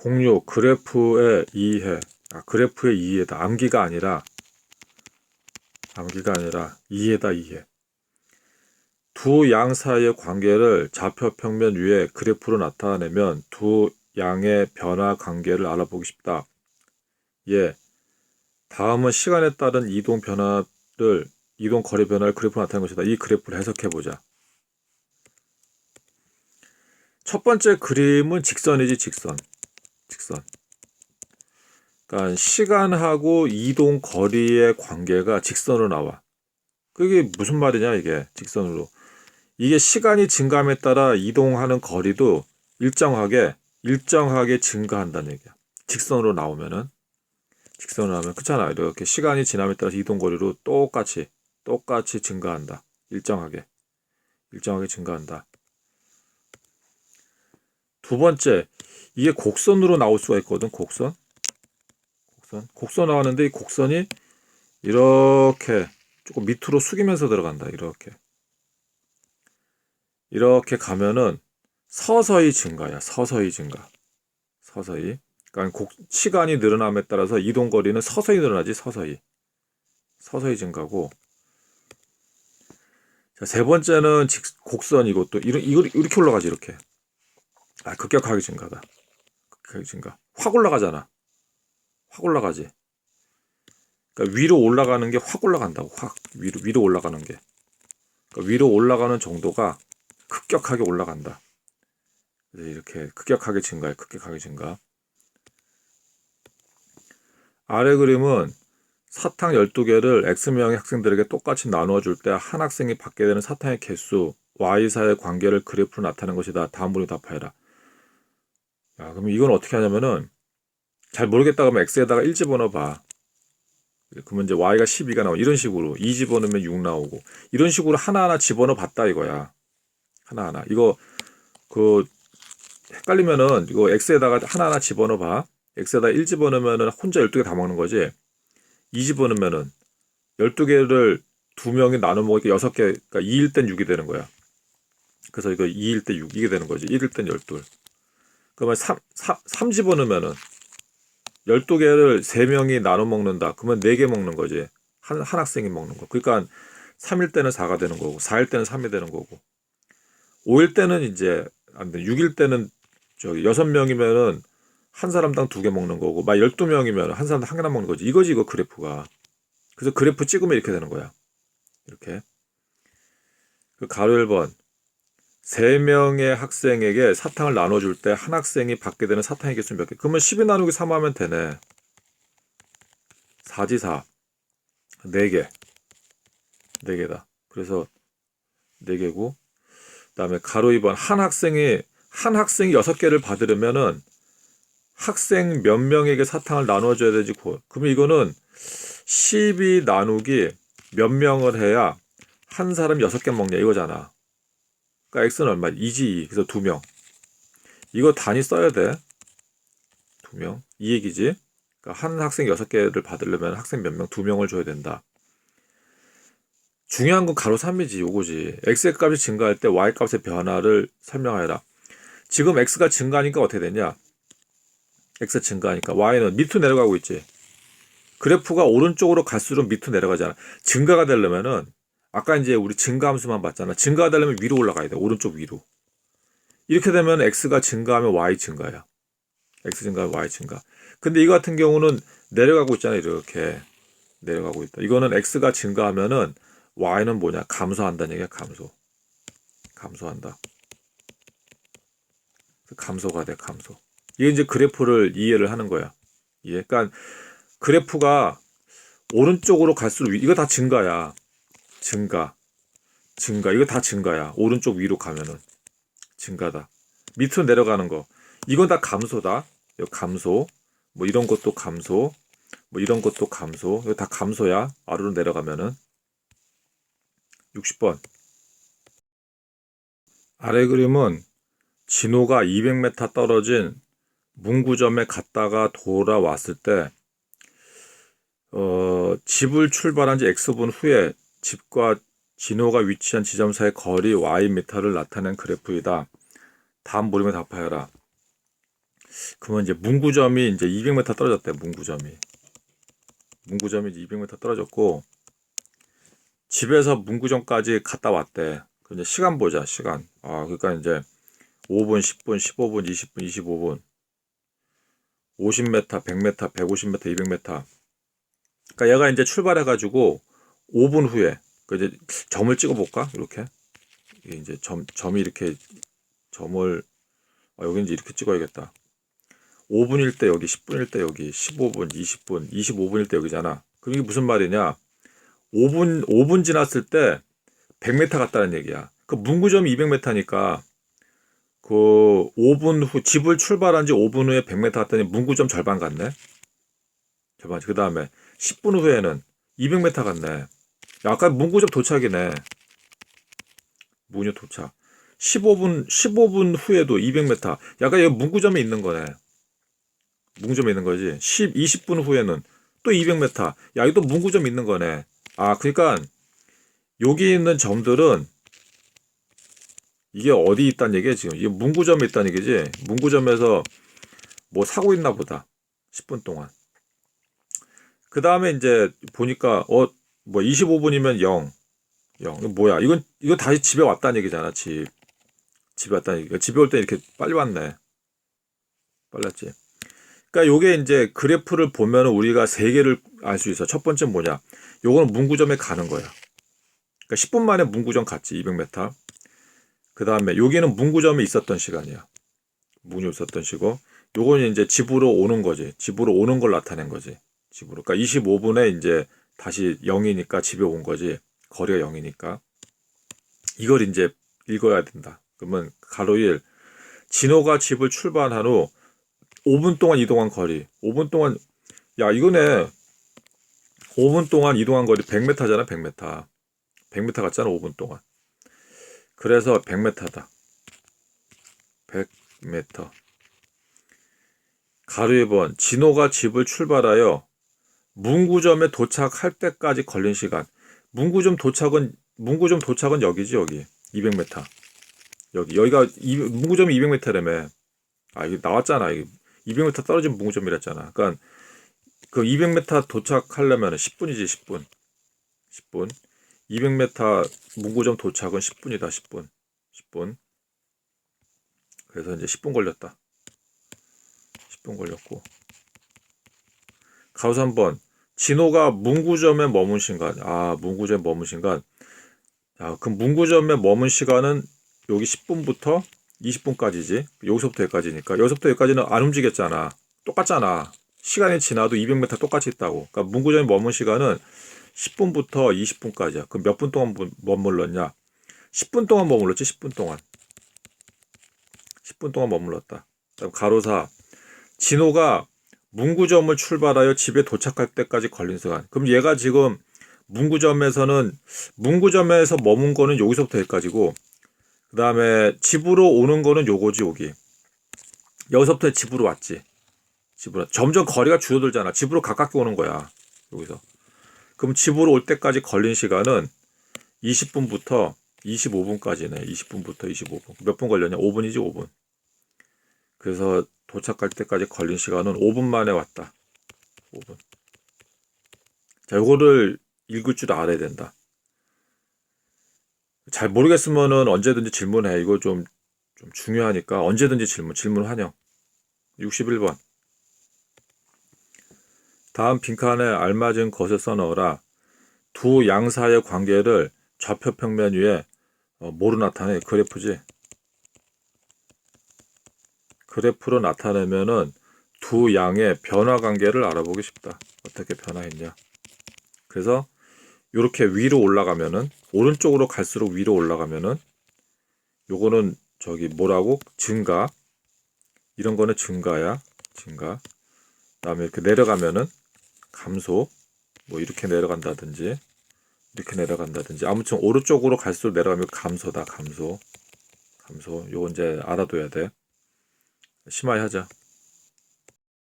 공유 그래프의 이해. 아, 그래프의 이해다. 암기가 아니라 암기가 아니라 이해다 이해. 두 양 사이의 관계를 좌표 평면 위에 그래프로 나타내면 두 양의 변화 관계를 알아보기 쉽다. 예. 다음은 시간에 따른 이동 변화를 이동 거리 변화를 그래프로 나타내는 것이다. 이 그래프를 해석해 보자. 첫 번째 그림은 직선이지 직선. 직선. 그러니까 시간하고 이동 거리의 관계가 직선으로 나와. 그게 무슨 말이냐 이게 직선으로. 이게 시간이 증가함에 따라 이동하는 거리도 일정하게 일정하게 증가한다는 얘기야. 직선으로 나오면은 직선으로 하면 그렇잖아. 이렇게 시간이 지남에 따라서 이동 거리로 똑같이 똑같이 증가한다. 일정하게 일정하게 증가한다. 두 번째, 이게 곡선으로 나올 수가 있거든. 곡선. 곡선. 곡선 나왔는데 이 곡선이 이렇게 조금 밑으로 숙이면서 들어간다. 이렇게. 이렇게 가면은 서서히 증가야. 서서히 증가. 서서히. 그러니까 곡, 시간이 늘어남에 따라서 이동 거리는 서서히 늘어나지. 서서히. 서서히 증가고. 자, 세 번째는 직, 곡선이고 또 이렇게, 이렇게 올라가지. 이렇게. 아, 급격하게 증가다. 급격하게 증가. 확 올라가잖아. 확 올라가지. 그러니까 위로 올라가는 게 확 올라간다고. 확 위로 위로 올라가는 게. 그러니까 위로 올라가는 정도가 급격하게 올라간다. 이렇게 급격하게 증가해. 급격하게 증가. 아래 그림은 사탕 12개를 X명의 학생들에게 똑같이 나누어 줄 때 한 학생이 받게 되는 사탕의 개수, Y사의 관계를 그래프로 나타낸 것이다. 다음 분이 답하여라. 야, 그럼 이건 어떻게 하냐면은 잘 모르겠다 그러면 x에다가 1 집어넣어 봐. 그러면 이제 y가 12가 나오고 이런 식으로 2 집어넣으면 6 나오고 이런 식으로 하나하나 집어넣어 봤다 이거야. 하나하나. 이거 그 헷갈리면은 이거 x에다가 하나하나 집어넣어 봐. x에다 1 집어넣으면은 혼자 12개 다 먹는 거지. 2 집어넣으면은 12개를 두 명이 나눠 먹으니까 6개, 그러니까 2일 땐 6이 되는 거야. 그래서 이거 2일 때 6, 이게 되는 거지. 1일 땐 12. 그러면 3, 3, 3 집어넣으면은 12개를 3명이 나눠 먹는다. 그러면 4개 먹는 거지. 한, 한 학생이 먹는 거. 그러니까 3일 때는 4가 되는 거고, 4일 때는 3이 되는 거고, 5일 때는 이제, 안 돼. 6일 때는 저기 6명이면은 한 사람당 2개 먹는 거고, 막 12명이면 한 사람당 한 개나 먹는 거지. 이거지, 이거 그래프가. 그래서 그래프 찍으면 이렇게 되는 거야. 이렇게. 그 가로 1번. 세 명의 학생에게 사탕을 나눠줄 때 한 학생이 받게 되는 사탕의 개수는 몇 개? 그러면 12 나누기 3 하면 되네. 4지 4. 4개. 4개다. 그래서 4개고. 그 다음에 가로 2번. 한 학생이, 한 학생이 6개를 받으려면은 학생 몇 명에게 사탕을 나눠줘야 되지. 그러면 이거는 12 나누기 몇 명을 해야 한 사람이 6개 먹냐 이거잖아. 그러니까 x는 얼마? 2지 2. 그래서 2명. 이거 단위 써야 돼. 2명. 이 얘기지. 그러니까 한 학생 6개를 받으려면 학생 몇 명? 2명을 줘야 된다. 중요한 건 가로 3이지. 요거지. x의 값이 증가할 때 y 값의 변화를 설명하여라. 지금 x가 증가하니까 어떻게 되냐? x 증가하니까 y는 밑으로 내려가고 있지. 그래프가 오른쪽으로 갈수록 밑으로 내려가잖아. 증가가 되려면은 아까 이제 우리 증가함수만 봤잖아. 증가가 되려면 위로 올라가야 돼. 오른쪽 위로. 이렇게 되면 x가 증가하면 y 증가야. x 증가하면 y 증가. 근데 이거 같은 경우는 내려가고 있잖아. 이렇게 내려가고 있다. 이거는 x가 증가하면은 y는 뭐냐? 감소한다는 얘기야. 감소. 감소한다. 감소가 돼. 감소. 이게 이제 그래프를 이해를 하는 거야. 이해. 그러니까 그래프가 오른쪽으로 갈수록 이거 다 증가야. 증가, 증가. 이거 다 증가야. 오른쪽 위로 가면은 증가다. 밑으로 내려가는 거. 이건 다 감소다. 감소. 뭐 이런 것도 감소. 뭐 이런 것도 감소. 이거 다 감소야. 아래로 내려가면은 60번. 아래 그림은 진호가 200m 떨어진 문구점에 갔다가 돌아왔을 때 어, 집을 출발한 지 X분 후에 집과 진호가 위치한 지점 사이의 거리 Y미터를 나타낸 그래프이다. 다음 물음에 답하여라. 그러면 이제 문구점이 이제 200m 떨어졌대. 문구점이. 문구점이 이제 200m 떨어졌고 집에서 문구점까지 갔다 왔대. 그 이제 시간 보자. 시간. 아, 그러니까 이제 5분, 10분, 15분, 20분, 25분. 50m, 100m, 150m, 200m. 그러니까 얘가 이제 출발해 가지고 5분 후에 그 이제 점을 찍어 볼까? 이렇게. 이제 점 점이 이렇게 점을 아, 여기 이제 이렇게 찍어야겠다. 5분일 때 여기, 10분일 때 여기, 15분, 20분, 25분일 때 여기잖아. 그럼 이게 무슨 말이냐? 5분 5분 지났을 때 100m 갔다는 얘기야. 그 문구점이 200m니까 그 5분 후 집을 출발한 지 5분 후에 100m 갔더니 문구점 절반 갔네. 절반. 그 다음에 10분 후에는 200m 갔네. 아까 문구점 도착이네. 문유 도착. 15분 15분 후에도 200m. 약간 여기 문구점에 있는 거네. 문구점에 있는 거지. 10 20분 후에는 또 200m. 야, 이거 또 문구점 있는 거네. 아, 그러니까 여기 있는 점들은 이게 어디 있다는 얘기야 지금 이게 문구점에 있다는 얘기지 문구점에서 뭐 사고 있나 보다 10분 동안 그 다음에 이제 보니까 어 뭐 25분이면 0 0 이거 뭐야? 이건 이거 다시 집에 왔다는 얘기잖아 집. 집에 왔다는 얘기. 집에 올 때 이렇게 빨리 왔네. 빨리 왔지. 그러니까 요게 이제 그래프를 보면 우리가 세 개를 알 수 있어. 첫 번째 뭐냐? 요거는 문구점에 가는 거야. 그러니까 10분 만에 문구점 갔지 200m 그 다음에 여기는 문구점에 있었던 시간이야. 문이 있었던 시고, 요거는 이제 집으로 오는 거지. 집으로 오는 걸 나타낸 거지. 집으로. 그러니까 25분에 이제 다시 0이니까 집에 온 거지. 거리가 0이니까. 이걸 이제 읽어야 된다. 그러면 가로 1. 진호가 집을 출발한 후 5분 동안 이동한 거리. 5분 동안, 야, 이거네. 5분 동안 이동한 거리 100m잖아, 100m. 100m 갔잖아, 5분 동안. 그래서 100m다. 100m. 가로 2번. 진호가 집을 출발하여 문구점에 도착할 때까지 걸린 시간. 문구점 도착은 문구점 도착은 여기지 여기. 200m. 여기 여기가 이, 문구점이 200m라며. 아 이게 나왔잖아. 이게 200m 떨어진 문구점이랬잖아. 그러니까 그 200m 도착하려면 10분이지 10분. 10분. 200m 문구점 도착은 10분이다. 10분. 10분. 그래서 이제 10분 걸렸다. 10분 걸렸고. 가로 3번. 진호가 문구점에 머문 시간. 아, 문구점에 머문 시간. 자, 그럼 문구점에 머문 시간은 여기 10분부터 20분까지지. 여기서부터 여기까지니까. 여기서부터 여기까지는 안 움직였잖아. 똑같잖아. 시간이 지나도 200m 똑같이 있다고. 그러니까 문구점에 머문 시간은 10분부터 20분까지야. 그럼 몇 분 동안 머물렀냐? 10분 동안 머물렀지, 10분 동안. 10분 동안 머물렀다. 가로사. 진호가 문구점을 출발하여 집에 도착할 때까지 걸린 시간. 그럼 얘가 지금 문구점에서는 문구점에서 머문 거는 여기서부터 여기까지고 그 다음에 집으로 오는 거는 요거지 여기. 여기서부터 집으로 왔지. 집으로 점점 거리가 줄어들잖아. 집으로 가깝게 오는 거야. 여기서. 그럼 집으로 올 때까지 걸린 시간은 20분부터 25분까지네. 20분부터 25분. 몇 분 걸렸냐? 5분이지 5분. 그래서 도착할 때까지 걸린 시간은 5분 만에 왔다. 5분. 자, 요거를 읽을 줄 알아야 된다. 잘 모르겠으면은 언제든지 질문해. 이거 좀, 좀 중요하니까 언제든지 질문, 질문 환영. 61번. 다음 빈칸에 알맞은 것을 써넣어라. 두 양사의 관계를 좌표 평면 위에 어, 뭐로 나타내? 그래프지. 그래프로 나타내면은 두 양의 변화 관계를 알아보기 쉽다. 어떻게 변화했냐. 그래서 이렇게 위로 올라가면은 오른쪽으로 갈수록 위로 올라가면은 요거는 저기 뭐라고? 증가. 이런 거는 증가야. 증가. 그다음에 이렇게 내려가면은 감소. 뭐 이렇게 내려간다든지 이렇게 내려간다든지. 아무튼 오른쪽으로 갈수록 내려가면 감소다. 감소. 감소. 요거 이제 알아둬야 돼 심하게 하자